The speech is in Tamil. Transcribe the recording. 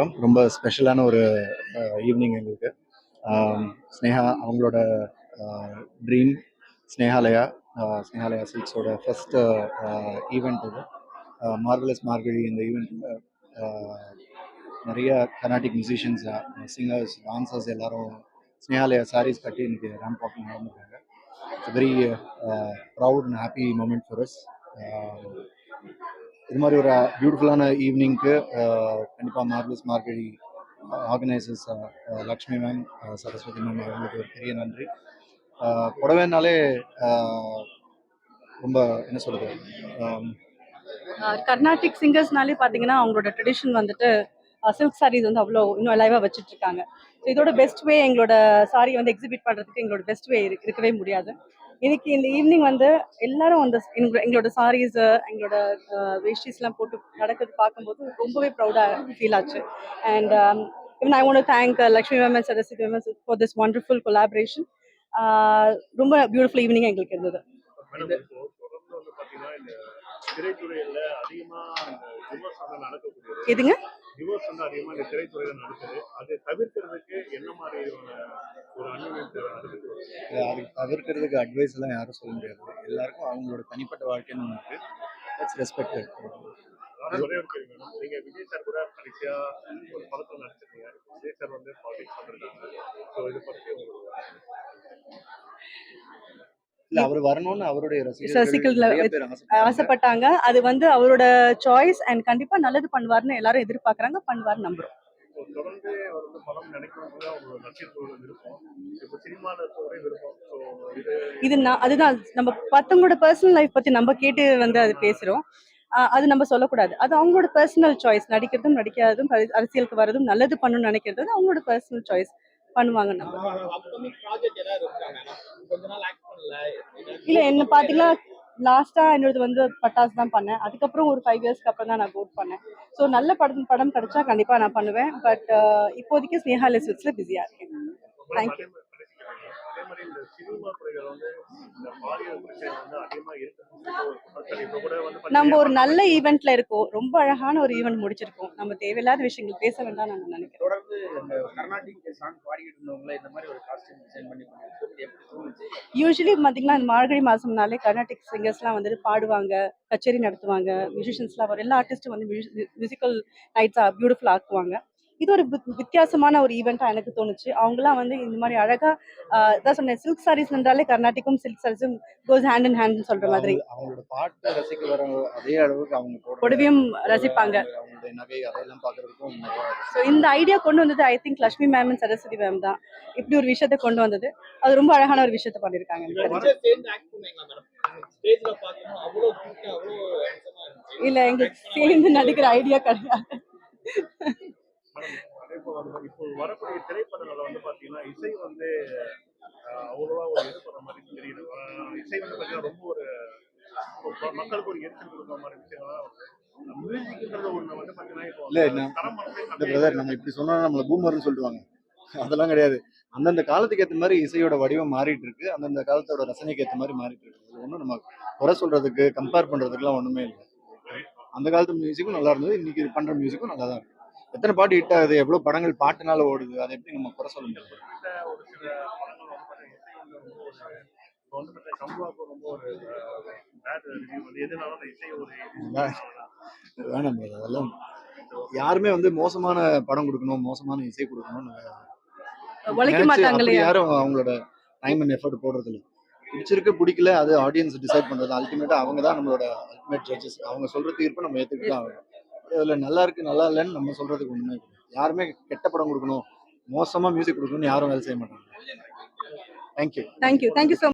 வணக்கம். ரொம்ப ஸ்பெஷலான ஒரு ஈவினிங் எங்களுக்கு. ஸ்னேகா அவங்களோட ட்ரீம் ஸ்னேகாலயா ஸ்னேகாலயா சில்க்ஸோட ஃபர்ஸ்ட் ஈவெண்ட் இது. மார்வலஸ் மார்கழி இந்த ஈவெண்ட்டில் நிறைய கர்நாடிக் மியூசிஷியன்ஸ் சிங்கர்ஸ் டான்சர்ஸ் எல்லாரும் ஸ்னேகாலயா சாரீஸ் கட்டி இன்னைக்கு ramp walking நடந்துருக்காங்க it's very proud and happy moment for us இது மாதிரி ஒரு பியூட்டிஃபுல்லான ஈவினிங்க்கு கண்டிப்பாக marvellous Margazhi organisers Lakshmi ma'am uh, Saraswathi ma'am அவங்களுக்கு ஒரு பெரிய நன்றி. Uh, புடவைனாலே uh, ரொம்ப என்ன சொல்கிறது um, கர்நாடிக் சிங்கர்ஸ்னாலே பார்த்தீங்கன்னா அவங்களோட ட்ரெடிஷன் வந்துட்டு சில்க் சாரீஸ் வந்து அவ்வளோ இன்னும் அலைவாக வச்சுட்டு இருக்காங்க ஸோ இதோட பெஸ்ட் வே எங்களோட சாரி வந்து எக்ஸிபிட் பண்ணுறதுக்கு எங்களோட பெஸ்ட் வே இருக்கவே முடியாது. இன்னைக்கு இந்த ஈவினிங் வந்து எல்லாரும் அந்த எங்களோட- சாரீஸ் எங்களோட வேஷ்டிஸ்லாம் போட்டு நடக்கிறது பார்க்கும்போது ரொம்பவே ப்ரௌடாக ஃபீல் ஆச்சு. And to thank uh, Lakshmi Ma'am and Saraswati Ma'am for this wonderful collaboration. Uh, ரொம்ப பியூட்டிஃபுல் ஈவினிங் எங்களுக்கு இருந்தது. எதுங்க? டிவோர்ஸ் வந்து அதிகமா இந்த திரைத்துறையில நடக்குது. அதை தவிர்க்கிறதுக்கு என்ன மாதிரி ஒரு நடக்குது அதுக்கு தவிர்க்கிறதுக்கு அட்வைஸ் எல்லாம் யாரும் சொல்ல முடியாது. எல்லாருக்கும் அவங்களோட தனிப்பட்ட வாழ்க்கைன்னு ஒன்று இருக்குது தட்ஸ் ரெஸ்பெக்டட் அதாவது ஒரே ஒரு கேள்வி மேடம் நீங்க விஜய் சார் கூட கடைசியா ஒரு படத்துல நடிச்சிருக்கீங்க. விஜய் சார் வந்து பாலிடிக்ஸ் வந்திருக்காங்க ஸோ இது பத்தி உங்களுக்கு இல்லை அவர் வரணும்னு அவருடைய. ஆசைப்பட்டாங்க. அது வந்து அவரோட சாய்ஸ் அண்ட் கண்டிப்பா நல்லது பண்ணுவார்னு எல்லாரும் எதிர்பார்க்கறாங்க பண்ணுவார் நம்புறோம். தொடர்ந்து அவர் வந்து படம் நினைக்கும் போது அவங்க நட்சத்திரோட விருப்பம். இப்போ சினிமாவில் இருக்கவரே விருப்பம். ஸோ இது இது நான் அதுதான். நம்ம மத்தவங்களோட பர்சனல் லைஃப் பத்தி நம்ம கேட்டு வந்து அது பேசுறோம். அது நம்ம சொல்லக்கூடாது. அது அவங்களோட பர்சனல் சாய்ஸ் நடிக்கிறதும் நடிக்காததும் அரசியலுக்கு வரதும் நல்லது பண்ணணும்னு நினைக்கிறது அவங்களோட பர்சனல் சாய்ஸ் பண்ணுவாங்க நம்ம. அப்கமிங் ப்ராஜெக்ட் ஏதாவது இருக்காங்க கொஞ்ச நாள் ஆக்ட் பண்ணல. இல்ல என்ன பாத்தீங்கன்னா லாஸ்டா என்னோடது வந்து பட்டாஸ் தான் பண்ணேன். அதுக்கப்புறம் ஒரு ஃபைவ் இயர்ஸ்க்கு அப்புறம் தான் நான் கோட் பண்ணேன். ஸோ நல்ல படம் படம் கிடைச்சா கண்டிப்பா நான் பண்ணுவேன். பட் இப்போதைக்கு ஸ்னேஹா லிஸ்ட்ல பிஸியா இருக்கேன். Thank நம்ம ஒரு நல்ல ஈவெண்ட்ல இருக்கோம். ரொம்ப அழகான ஒரு ஈவெண்ட் முடிச்சிருக்கோம். நம்ம தேவையில்லாத விஷயங்கள் பேச வேண்டாம் நான் நினைக்கிறேன். தொடர்ந்து இந்த கர்நாடிக் சாங் பாடிக்கிட்டு இருந்தவங்கள இந்த மாதிரி ஒரு காஸ்டியூம் டிசைன் பண்ணி பண்ணிட்டு எப்படி தோணுச்சு? யூஸ்வலி பார்த்தீங்கன்னா இந்த மார்கழி மாசம்னாலே கர்நாடிக் சிங்கர்ஸ்லாம் வந்துட்டு பாடுவாங்க கச்சேரி நடத்துவாங்க மியூசிஷியன்ஸ்லாம் வரும் எல்லா ஆர்டிஸ்ட்டும் வந்து மியூசிக்கல் நைட்ஸ் பியூட்டிஃபுல் ஆக்குவாங்க. இது ஒரு வித்- வித்தியாசமான ஒரு ஈவெண்ட்டாக எனக்கு தோணுச்சு. அவங்களாம் வந்து இந்த மாதிரி அழகா ஆஹ் இதான் சொன்னேன் சில்க் சாரீஸ் என்றாலே கர்நாடிக்கும் சில்க் சாரீஸும் கோஸ் ஹேண்ட் இன் ஹேண்ட் சொல்ற மாதிரி. அவங்க- அவங்களோட பாட்டை ரசிக்க வர அதே அளவுக்கு அவங்க போடுற புடவையும் ரசிப்பாங்க. ஸோ இந்த ஐடியா கொண்டு வந்தது I think Lakshmi ma'am and Saraswathi ma'am தான். இப்படி ஒரு விஷயத்தை கொண்டு வந்தது. அது ரொம்ப அழகான ஒரு விஷயத்தை பண்ணியிருக்காங்க இல்ல எங்களுக்கு சேர்ந்து நடிக்கிற ஐடியா கிடையாது. போல வந்து இப்போ வரக்கூடிய திரைப்படங்கள்ல வந்து பாத்தீங்கன்னா இசை வந்து அவ்வளவா ஒரு இது பண்ண மாதிரி தெரியல ஆஹ், இசை வந்து பாத்தீங்கன்னா ரொம்ப ஒரு இப்போ மக்களுக்கு ஒரு எரிச்சல் கொடுக்குற மாதிரி விஷயங்கள்லாம் மியூசிக்ன்றது ஒண்ணு வந்து இப்போ பிரதர் நம்ம இப்படி சொன்னா நம்மள பூமர்னு சொல்லிடுவாங்க. அதெல்லாம் கிடையாது. அந்தந்த காலத்துக்கு ஏற்ற மாதிரி இசையோட வடிவம் மாறிட்டு இருக்கு. அந்தந்த காலத்தோட ரசனைக்கு ஏற்ற மாதிரி மாறிட்டு இருக்கு. அது ஒன்றும் நம்ம குறை சொல்றதுக்கு கம்பேர் பண்றதுக்குலாம் ஒண்ணுமே இல்லை. அந்த காலத்து மியூசிக்கும் நல்லா இருந்தது. இன்னைக்கு பண்ற மியூசிக்கும் நல்லா தான் இருக்கு. எத்தனை பாட்டு ஹிட் ஆகுது? எவ்வளவு படங்கள் பாட்டுனால ஓடுது? அதை எப்படி நம்ம குறை சொல்ல முடியாது வேணாம். அதெல்லாம் யாருமே வந்து மோசமான படம் கொடுக்கணும் மோசமான இசை கொடுக்கணும்னு யாரும் அவங்களோட டைம் அண்ட் எஃபர்ட் போடுறது இல்லை பிடிச்சிருக்கு பிடிக்கல அது ஆடியன்ஸ் டிசைட் பண்றது. அல்டிமேட்டா அவங்க தான் நம்மளோட அல்டிமேட் ஜட்ஜஸ் அவங்க சொல்ற தீர்ப்பு நம்ம ஏத்துக்கிட்டு தான் ஆகணும். அதில் நல்லா இருக்கு நல்லா இல்லைன்னு நம்ம சொல்றதுக்கு ஒண்ணுமே யாருமே கெட்ட படம் கொடுக்கணும் மோசமா மியூசிக் கொடுக்கணும்னு யாரும் வேலை செய்ய மாட்டாங்க. Thank you thank you thank you so